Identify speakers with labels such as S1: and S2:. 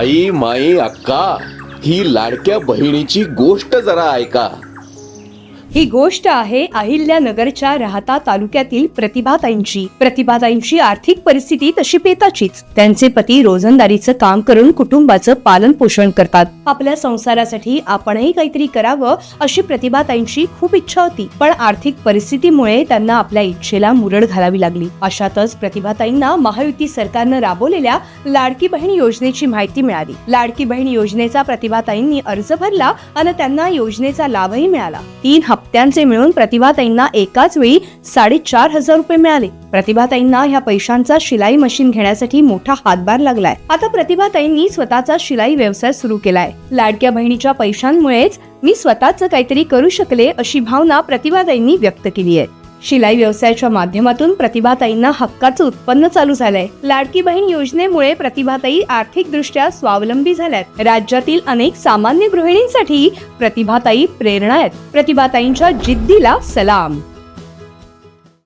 S1: आई माई अक्का ही लाडक्या बहिणीची गोष्ट जरा ऐका.
S2: ही गोष्ट आहे अहिल्यानगरच्या राहता तालुक्यातील प्रतिभाताईंची. प्रतिभाताईंची आर्थिक परिस्थिती तशी पेताचीच त्यांचे पती रोजंदारीचं काम करून कुटुंबाचं पालन पोषण करतात. आपल्या संसारासाठी आपणही काहीतरी करावं अशी प्रतिभाताईंची खूप इच्छा होती. पण आर्थिक परिस्थितीमुळे त्यांना आपल्या इच्छेला मुरड घालावी लागली. अशातच प्रतिभाताईंना महायुती सरकारनं राबवलेल्या लाडकी बहीण योजनेची माहिती मिळाली. लाडकी बहीण योजनेचा प्रतिभाताईंनी अर्ज भरला आणि त्यांना योजनेचा लाभही मिळाला. तीन हप्त्यांचे मिळून प्रतिभाताईंना एकाच वेळी साडेचार हजार रुपये मिळाले. प्रतिभाताईंना ह्या पैशांचा शिलाई मशीन घेण्यासाठी मोठा हातभार लागलाय. आता प्रतिभाताईंनी स्वतःचा शिलाई व्यवसाय सुरू केलाय. लाडक्या बहिणीच्या पैशांमुळेच मी स्वतःच काहीतरी करू शकले अशी भावना प्रतिभाताईंनी व्यक्त केली आहे. शिलाई व्यवसायाच्या माध्यमातून प्रतिभाताईंना हक्काचं उत्पन्न चालू झालंय. लाडकी बहीण योजनेमुळे प्रतिभाताई आर्थिकदृष्ट्या स्वावलंबी झाल्यात. राज्यातील अनेक सामान्य गृहिणींसाठी प्रतिभाताई प्रेरणा आहेत. प्रतिभाताईंच्या जिद्दीला सलाम.